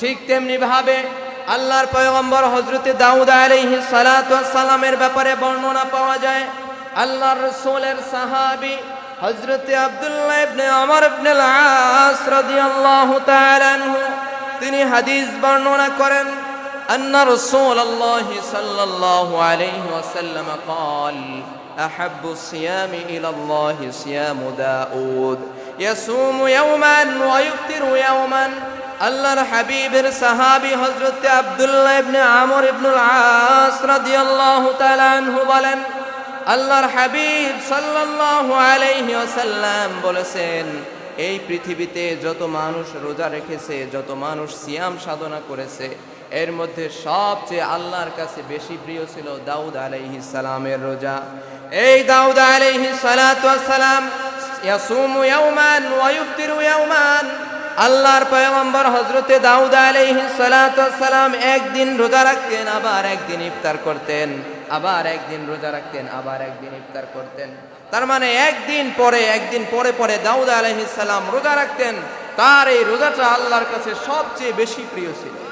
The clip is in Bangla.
ঠিক তেমনি ভাবে আল্লাহর পয়গম্বর হজরতে দাউদ আলাইহিস সালাতু ওয়াস সালামের ব্যাপারে বর্ণনা পাওয়া যায় আল্লাহর রাসূলের সাহাবী হজরতে আব্দুল্লাহ ইবনে ওমর ইবনে আস রাদিয়াল্লাহু তাআলা আনহু তিনি হাদিস বর্ণনা করেন أن رسول الله صلى الله عليه وسلم قال أحب الصيام إلى الله صيام داود يصوم يوما ويفطر يوما আল্লাহর হাবিবের সাহাবী হযরত আব্দুল্লাহ ইবনে আমর ইবনুল আস রাদিয়াল্লাহু তাআলা আনহু বলেন, আল্লাহর হাবিব সাল্লাল্লাহু আলাইহি ওয়াসাল্লাম বলেছেন, এই পৃথিবীতে যত মানুষ রোজা রেখেছে, যত মানুষ সিয়াম সাধনা করেছে, এর মধ্যে সবচেয়ে আল্লাহর কাছে বেশি প্রিয় ছিল দাউদ আলাইহিস সালামের রোজা। এই দাউদ আলাইহিস সালাতু ওয়াস সালাম ইয়াসুমু ইয়াওমান ওয়া ইফতিরু ইয়াওমান আল্লাহর পয়গম্বর হজরতে দাউদ আলহ সালাম একদিন রোজা রাখতেন, আবার একদিন ইফতার করতেন, আবার একদিন রোজা রাখতেন, আবার একদিন ইফতার করতেন। তার মানে একদিন পরে একদিন পরে পরে দাউদ সালাম রোজা রাখতেন। তার এই রোজাটা আল্লাহর কাছে সবচেয়ে বেশি প্রিয় ছিল।